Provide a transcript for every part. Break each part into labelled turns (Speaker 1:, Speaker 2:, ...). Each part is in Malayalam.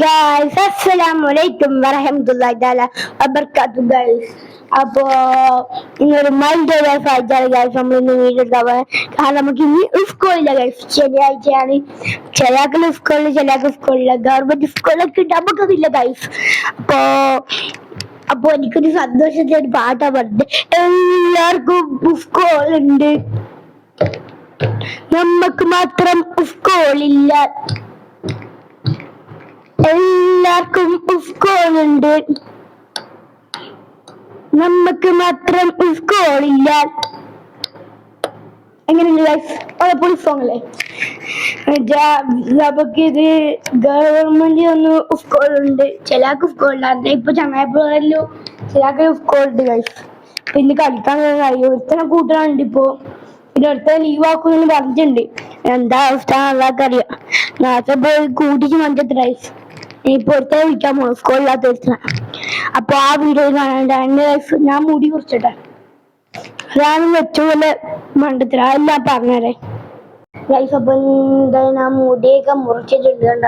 Speaker 1: ഗൈസ് അസ്സലാമു അലൈക്കും വറഹമത്തുള്ളാഹി തആല വബറകാത്തു ഗൈസ് അപ്പോ ഇന്നൊരു മൈൻഡ് ലൈഫ് ആയിട്ടാണ് ഗൈസ് നമ്മൾ ഇന്ന് എടുക്കാൻ കാരണം നമുക്ക് ഇനി സ്കൂളില്ല ഗൈസ് ശനിയാഴ്ചയാണ് ചിലയാക്കൾ സ്കൂളിൽ ചിലയാക്കൾ സ്കൂളില്ല ഗവൺമെന്റ് സ്കൂളിലൊക്കെ ഉണ്ട് നമുക്കതില്ല ഗൈസ് അപ്പോ അപ്പൊ എനിക്കൊരു സന്തോഷത്തിന്റെ ഒരു പാട്ടാ പറഞ്ഞത് എല്ലാവർക്കും സ്കൂളുണ്ട് നമുക്ക് മാത്രം സ്കൂളില്ല എല്ലാവർക്കും ഉസ്കോളുണ്ട് നമുക്ക് മാത്രം ഉസ്കോളില്ല എങ്ങനെയുണ്ട് ഗൈസ് പൊളി സോങ് അല്ലേ? നമുക്ക് ഇത് ഗവൺമെന്റ് ഒന്ന് സ്കൂളുണ്ട് ചിലക്ക് ഇപ്പൊ സ്കൂളുണ്ട് ഗൈസ് ഇന്ന് കളിക്കാൻ കഴിയും ഒരുത്തനെ കൂട്ടാനുണ്ട് ഇപ്പോ. പിന്നെ ഒരുത്തനെ ലീവ് ആക്കുമെന്ന് പറഞ്ഞിട്ടുണ്ട്. എന്താ അവസ്ഥ അറിയാം. നേരത്തെ പോയി കൂട്ടിച്ച് മഞ്ചത്ത് ഗൈസ് ഒരുത്തനെ വിളിക്കാൻ പോകും സ്കൂളില്ലാത്ത ഒരുത്തനെ അപ്പൊ ആ വീഡിയോ കാണാണ്ട് എന്റെ ലൈഫ് ഞാൻ മുടി കുറിച്ചിട്ടെ അതാണ് ഏറ്റവും വലിയ മണ്ടത്തില എല്ലാം പറഞ്ഞേരെ ലൈഫ് അപ്പൊ എന്തായാലും ഞാൻ മുടിയൊക്കെ മുറിച്ചിട്ടുണ്ട് കണ്ട?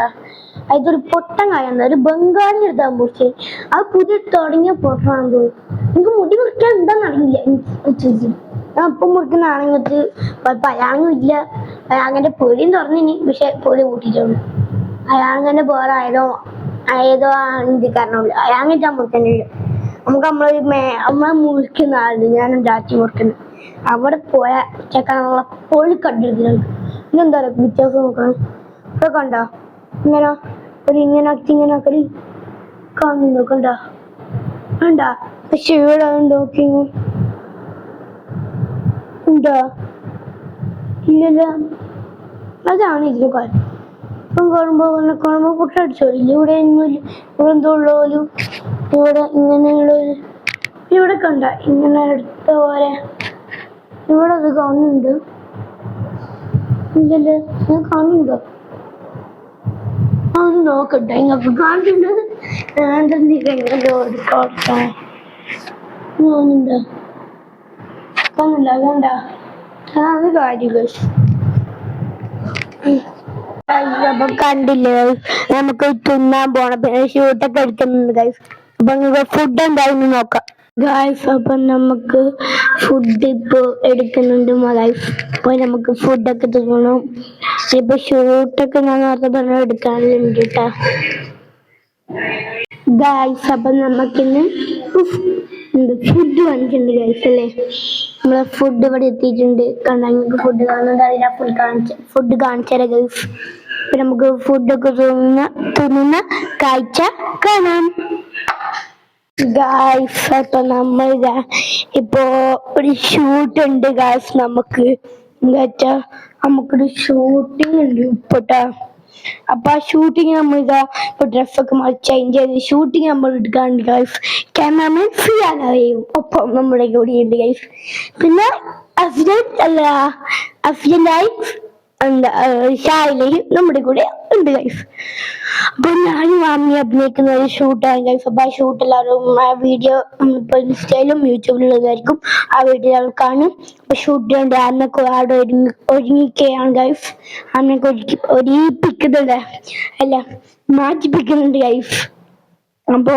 Speaker 1: അതൊരു പൊട്ടൻ കാര്യം ഒരു ബംഗാളി എടുത്താൽ മുറിച്ച് ആ പുതിയ തുടങ്ങിയ പൊട്ടാണ് തോന്നുന്നു. എനിക്ക് മുടി മുറിക്കാൻ എന്താന്ന് അറിയില്ല. ഞാൻ ഇപ്പം മുറിക്കുന്നതാണെങ്കിൽ അയാളൊന്നും ഇല്ല. അയാളങ്ങനെ പേടിയും തുറന്നിനി. പക്ഷെ പേടി കൂട്ടിയിട്ടുണ്ട്. അയാങ്ങനെ വേറെ ആയതോ ഏതോ അങ്ങനത്തെ അയാളിട്ടാ മുറിക്കുന്നില്ല നമുക്ക് നമ്മൾ നമ്മളെ മുറിക്കുന്ന ആളുണ്ട് ഞാൻ രാത്രി മുറിക്കുന്നത് അവിടെ പോയ ചെക്കാനുള്ള പൊളി കണ്ടിരുന്നു പറയുക വ്യത്യാസം നോക്കണം. ഇപ്പൊ കണ്ടോ? ഇങ്ങനെ ഒരു ഇങ്ങനെ ആക്കി ഇങ്ങനെ ഒക്കെ കാണുന്നു കണ്ടോ? കണ്ട? പക്ഷെ ഇവിടെ നോക്കി. ഉണ്ടോ ഇല്ലല്ലോ. അതാണ് ഇതിന് കാര്യം ഇപ്പം കാണുമ്പോ ഇങ്ങനെ കാണുമ്പോ പൊട്ടടിച്ചോളില്ല ഇവിടെ ഒന്നുമില്ല ഇവിടെ ഇവിടെ ഇങ്ങനെയുള്ള ഇവിടെ കണ്ട. ഇങ്ങനെ എടുത്ത പോലെ. ഇവിടെ അത് കാണുന്നുണ്ട്. ഇല്ലല്ലേ ഞാൻ കാണുന്നുണ്ടോ. അത് നോക്കട്ടെ. ഇങ്ങക്ക് കാണുന്നുണ്ട്. ഞാൻ എന്തെങ്കിലും കൊടുക്കട്ടെ കാണുന്നുണ്ടോ. കണ്ട. അതാണ് കാര്യം അപ്പൊ കണ്ടില്ലേ നമുക്ക് തിന്നാൻ പോണം. പിന്നെ ഷൂട്ടൊക്കെ എടുക്കുന്നുണ്ട് ഗൈസ് അപ്പൊ ഫുഡ് എന്തായാലും നോക്കാം. ഗായ്സ് അപ്പൊ നമുക്ക് ഫുഡ് ഇപ്പോ എടുക്കുന്നുണ്ട് ഗൈസ് അപ്പൊ നമുക്ക് ഫുഡൊക്കെ തിന്നണം. ഇപ്പൊ ഷൂട്ടൊക്കെ ഞാൻ നേരത്തെ പറഞ്ഞ എടുക്കാനുണ്ട് കേട്ടാ ഗായ്സ് അപ്പൊ നമുക്കിന്ന് ഫുഡ് വന്നിട്ടുണ്ട് ഗൈസ് അല്ലേ? നമ്മളെ ഫുഡ് ഇവിടെ എത്തിയിട്ടുണ്ട്. കണ്ടാ നിങ്ങൾക്ക് ഫുഡ് കാണുന്നുണ്ട്? അതിനാ ഫുഡ് കാണിച്ച ഫുഡ് കാണിച്ചാലേ ഗൈസ് നമുക്ക് ഫുഡൊക്കെ തിന്നുന്ന തിന്നുന്ന കാഴ്ച കാണാം. ഗായ്സ് നമ്മൾ ഇപ്പോ ഒരു ഷൂട്ട് ഉണ്ട് ഗായ്സ് നമുക്ക്. എന്താച്ചാ നമുക്കൊരു ഷൂട്ടിംഗ് ഉണ്ട് ഇപ്പോട്ടാ അപ്പൊ ആ ഷൂട്ടിങ് നമ്മൾ ഇതാ ഇപ്പൊ ഡ്രസ്സൊക്കെ മാറി ചേഞ്ച് ചെയ്ത് ഷൂട്ടിങ് നമ്മൾ എടുക്കാണ്ട് ഗൈഫ് ക്യാമറമാൻ ഫ്രീ ആണറിയും ഒപ്പം നമ്മുടെ കൂടെ ഉണ്ട് ഗൈഫ് പിന്നെ അഫ്ജൻ അല്ല അഫ്ജനായി എന്താ ഷായിലയും നമ്മുടെ കൂടെ ഉണ്ട് ഗൈസ് അപ്പൊ ഞാനും മാമി അഭിനയിക്കുന്ന ഒരു ഷൂട്ടാണ് ഗൈസ് അപ്പൊ ആ ഷൂട്ട് എല്ലാവരും ആ വീഡിയോ ഇപ്പൊ ഇൻസ്റ്റയിലും യൂട്യൂബിലും ഉള്ളതായിരിക്കും. ആ വീഡിയോ എല്ലാവരും കാണും. അപ്പൊ ഷൂട്ട് ചെയ്യേണ്ട അന്നൊക്കെ അവിടെ ഒരുങ്ങി ഒരുങ്ങിക്കുകയാണ് ഗൈസ് അന്നൊക്കെ ഒരുക്കി ഒരുങ്ങിപ്പിക്കുന്നുണ്ട്. അല്ല മാറ്റിപ്പിക്കുന്നുണ്ട് ഗൈസ് അപ്പോ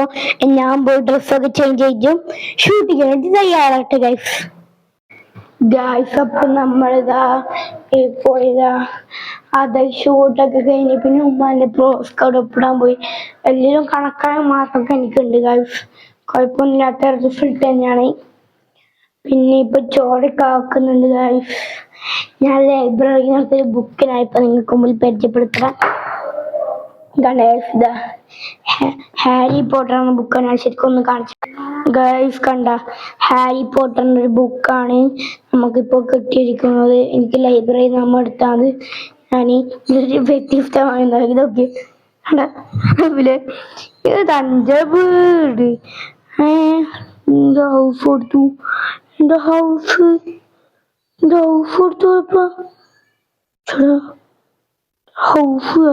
Speaker 1: ഞാൻ പോയി ഡ്രസ്സൊക്കെ ചേഞ്ച് ചെയ്തും ഷൂട്ടിങ്ങിന് വേണ്ടി തയ്യാറാട്ടെ ഗൈസ് ഗായ്സ് അപ്പം നമ്മളിതാ ഇപ്പോൾ ഇതാ അത് ഷൂട്ടൊക്കെ കഴിഞ്ഞ് പിന്നെ ഉമ്മാന്റെ പ്രോസ് പ്രോസ്കോഡ് ഒപ്പിടാൻ പോയി. എല്ലാവരും കണക്കായ മാർക്കൊക്കെ എനിക്കുണ്ട് ഗായ്സ്. കുഴപ്പമൊന്നുമില്ലാത്ത റിസൾട്ട് തന്നെയാണ്. പിന്നെ ഇപ്പൊ ചോറൊക്കെ ആക്കുന്നുണ്ട് ഗായ്സ്. ഞാൻ ലൈബ്രറിയിൽ നടത്തിയൊരു ബുക്കിനായി ഇപ്പൊ നിങ്ങൾക്ക് മുമ്പിൽ പരിചയപ്പെടുത്താം ഗണേഷ് ഹാരി പോട്ടർ എന്ന ബുക്കാണ് ഞാൻ ശരിക്കും ഒന്ന് കാണിച്ചു ഗൈസ് കണ്ട ഹാരി പോട്ടറിന്റെ ഒരു ബുക്കാണ് നമുക്കിപ്പോൾ കിട്ടിയിരിക്കുന്നത്. എനിക്ക് ലൈബ്രറിയിൽ നമ്മൾ എടുത്താണ് ഞാൻ ഇതൊരു വ്യത്യസ്തമായി ഇതൊക്കെ കണ്ട അതിൽ ഇത് തന്റെ വീട്. എന്റെ ഹൗസ് കൊടുത്തു. എന്റെ ഹൗസ് എന്റെ ഹൗസ് കൊടുത്തു ഹൗസ്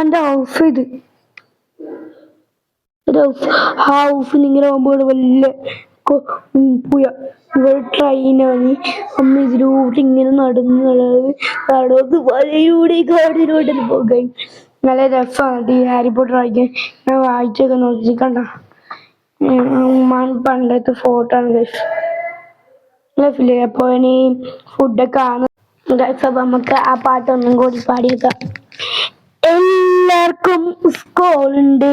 Speaker 1: എന്റെ ഹൗസ് ഇത്. ഹൗസ് ഇങ്ങനെ പോകുമ്പോൾ ഇവിടെ ട്രെയിനാണ് അമ്മ ഇതിലൂടെ ഇങ്ങനെ നടന്ന് നടന്ന് നടന്ന് കാടിലൂടെ പോകാൻ നല്ല രസമാണ് ഈ ഹാരി പോട്ടർ വായിക്കാൻ. ഞാൻ വായിച്ചൊക്കെ നോക്കിക്കണ്ട ഉമ്മാൻ പണ്ടത്തെ ഫോട്ടോ ആണ് ഗൈസ് ഫില്ലേ അപ്പോൾ ഇനി ഫുഡൊക്കെ ആണ്. നമുക്ക് ആ പാട്ട് ഒന്നും കൂടി പാടിയേക്കാം. എല്ലാവർക്കും സ്കൂളുണ്ട്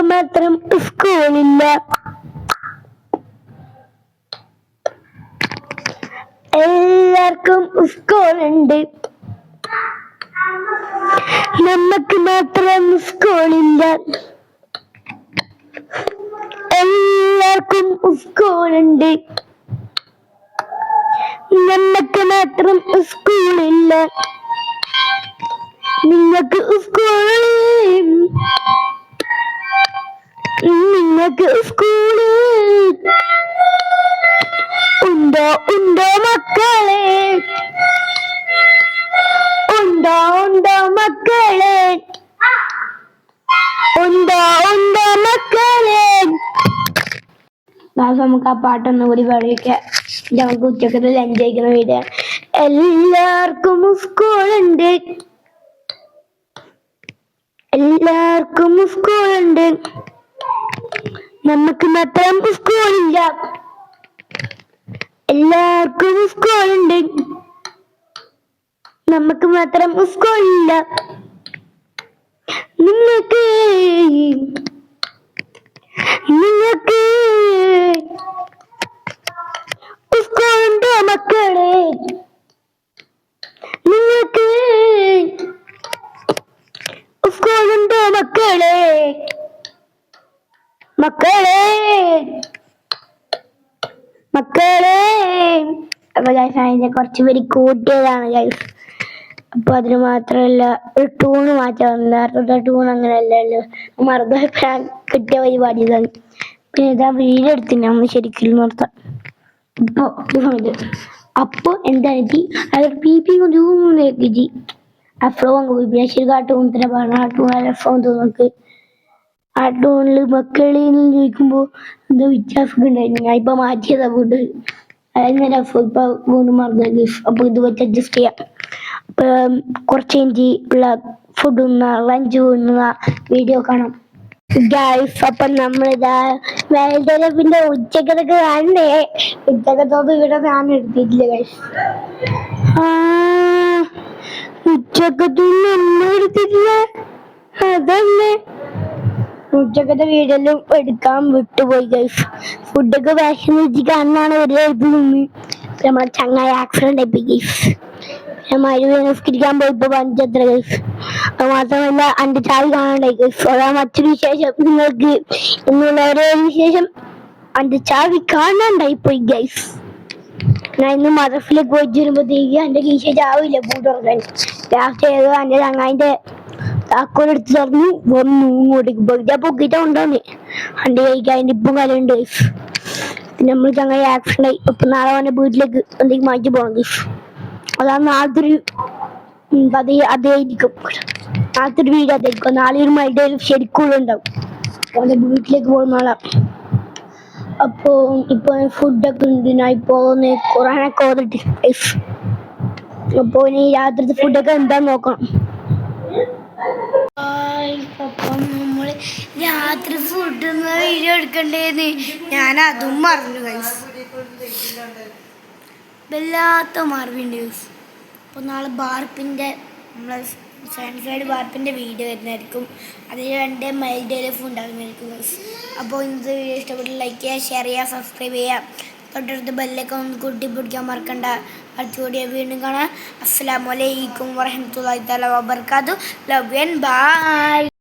Speaker 1: മാത്രം സ്കൂളില്ല എല്ലാവർക്കും സ്കൂളുണ്ട്. നമുക്ക് മാത്രം സ്കൂളില്ല. എല്ലാവർക്കും സ്കൂളുണ്ട്. നമുക്ക് മാത്രം സ്കൂളില്ല. നിങ്ങൾക്ക് സ്കൂളിൽ നിങ്ങൾക്ക് സ്കൂളിൽ ഉണ്ടോ ഉണ്ടോ മക്കളെ? ഉണ്ടോ ഉണ്ടോ മക്കളെ? ഉണ്ടോ ഉണ്ടോ മക്കളെ? നമുക്ക് ആ പാട്ടൊന്നും കൂടി പാടിയൊക്കെ. നമുക്ക് ഉച്ചക്കത്തിൽ എൻജോയ് ചെയ്യുന്ന വീഡിയോ എല്ലാവർക്കും സ്കൂളുണ്ട്. എല്ലാവർക്കും സ്കൂളുണ്ട്. നമുക്ക് മാത്രം സ്കൂളില്ല. എല്ലാവർക്കും സ്കൂളുണ്ട്. നമുക്ക് മാത്രം സ്കൂളില്ല. നിങ്ങൾക്ക് നിങ്ങൾക്ക് സ്കൂളുണ്ടോ മക്കളെ നിങ്ങൾക്ക് സ്കൂളുണ്ടോ മക്കളെ മക്കളെ മക്കളെ അപ്പൊ ഗൈസ് അതിന്റെ കുറച്ച് പേര് കൂട്ടിയതാണ് ഗൈസ് അപ്പൊ അതിന് മാത്രമല്ല ഒരു ടൂണ് മാറ്റാൻ നേരത്തെ ടൂൺ അങ്ങനെയല്ലല്ലോ മറുപടി കിട്ടിയ പരിപാടി ഇതാണ്. പിന്നെ ഇതാ വീഡിയോ എടുത്തിന്. നമ്മൾ ശരിക്കും നിർത്താം ഇപ്പൊ ഈ സമയത്ത്. അപ്പൊ എന്താണെത്തി അത് പി പി ജി ആ ഫ്ലോ അങ്ങ് പോയി. പിന്നെ ശരിക്കും ആ ടൂൺ തന്നെ പറഞ്ഞു ആ ടൂൺ നല്ല ഫ്ലോ നമുക്ക്. ആ ടൂണിൽ മക്കളിൽ ചോദിക്കുമ്പോൾ ചോദിക്കുമ്പോ എന്തോ വ്യത്യാസം ഉണ്ടായിരുന്നു. ഞാൻ ഇപ്പൊ മാറ്റിയതാ ഫുഡ് അതെങ്ങനെ മൂന്ന് മറന്നു അപ്പൊ ഇത് വെച്ച് അഡ്ജസ്റ്റ് ചെയ്യാം. അപ്പൊ കുറച്ച് ഇഞ്ചി ഉള്ള ഫുഡ് ഉണ്ണ ലഞ്ച് ഉണ്ണുക വീഡിയോ കാണാം. ഗൈസ് അപ്പൊ നമ്മളിതാ വേൾഡ് കപ്പിന്റെ ഉച്ചക്കതൊക്കെ കാണണ്ടേ? ഉച്ചക്കത്തോട് ഇവിടെ ഞാൻ എടുത്തിട്ടില്ല ഗൈസ് ഉച്ചക്കത്തൊന്നും നമ്മൾ എടുത്തിട്ടില്ല. അതന്നെ ഉച്ചക്കത്തെ വീടെല്ലാം എടുക്കാൻ വിട്ടുപോയി ഗൈസ് ഫുഡൊക്കെ വാക്സിൻ വെച്ച് കാണാനാണ് ഒരു ഇത് നിന്ന്. നമ്മളെ ചങ്ങായി ആക്സിഡന്റ് ആയി ഗൈസ് മരുവ നിസ്കരിക്കാൻ പോയി പഞ്ചത്ര ഗൈസ് അത് മാത്രമല്ല അന്റെ ചാവി കാണണ്ടായി ഗൈസ് അതാ മറ്റൊരു വിശേഷം. നിങ്ങൾക്ക് ഇന്നുള്ള ഒരേ വിശേഷം. അന്റെ ചാവി കാണാണ്ടായി പോയി ഗൈസ് ഞാൻ ഇന്ന് മദ്രസിലേക്ക് പോയിട്ട് വരുമ്പോഴത്തേക്ക് എന്റെ കീശ ചാവില്ല പൂട്ടുറക്കാൻ. ലാസ്റ്റ് ഏതോ എന്റെ ചങ്ങായിന്റെ താക്കോലെടുത്ത് തുറന്നു വന്നു ഇങ്ങോട്ടേക്ക് പോയിട്ട് പൊക്കിട്ട കൊണ്ടാന്ന് എന്റെ കൈക്ക് അതിന്റെ ഇപ്പം കലുണ്ട് പിന്നെ നമ്മൾ ചങ്ങായി ആക്സിഡന്റ് ആയി. ഇപ്പൊ നാളെ അവന്റെ വീട്ടിലേക്ക് എന്തെങ്കിലും മാറ്റി പോകണം ഗൈസ് അതാണ് നാളത്തെ ഒരു അതേ അതായിരിക്കും നാളത്തെ ഒരു വീട് അതായിരിക്കും. നാളെ ഒരു മൈഡേ ശരിക്കും ഉണ്ടാവും. അവന്റെ വീട്ടിലേക്ക് പോകുന്ന നാളെ അപ്പോ ഇപ്പൊ ഫുഡൊക്കെ ഉണ്ട്. ഞാൻ ഇപ്പോ ഒന്ന് ഖുറാനൊക്കെ ഓതിട്ട് അപ്പോ ഇനി രാത്രിത്തെ ഫുഡൊക്കെ എന്താ നോക്കണം. അപ്പം നമ്മൾ രാത്രി ഫുഡ് വീഡിയോ എടുക്കണ്ടേന്ന്. ഞാൻ അതും മറന്നു ഗൈസ് വല്ലാത്ത മറവിണ്ട് ഗൈസ് അപ്പൊ നാളെ ബാർപ്പിന്റെ നമ്മളെ സയൻസ് സൈഡ് ബാർപ്പിന്റെ വീഡിയോ വരുന്നതായിരിക്കും. അതിൽ രണ്ട് മൈൽ ലൈഫ് ഉണ്ടാകുന്നതായിരിക്കും ഗൈസ് അപ്പൊ ഇന്നത്തെ വീഡിയോ ഇഷ്ടപ്പെട്ട് ലൈക്ക് ചെയ്യുക ഷെയർ ചെയ്യുക സബ്സ്ക്രൈബ് ചെയ്യുക. തൊട്ടടുത്ത് ബെല്ലൊക്കെ ഒന്ന് കൂട്ടി പിടിക്കാൻ മറക്കണ്ട. അടുത്ത വീഡിയോ വീണ്ടും കാണാം. അസ്സാം വലൈക്കും വറഹമത്തല്ലാ തല വബർക്കാത്തു. Love and by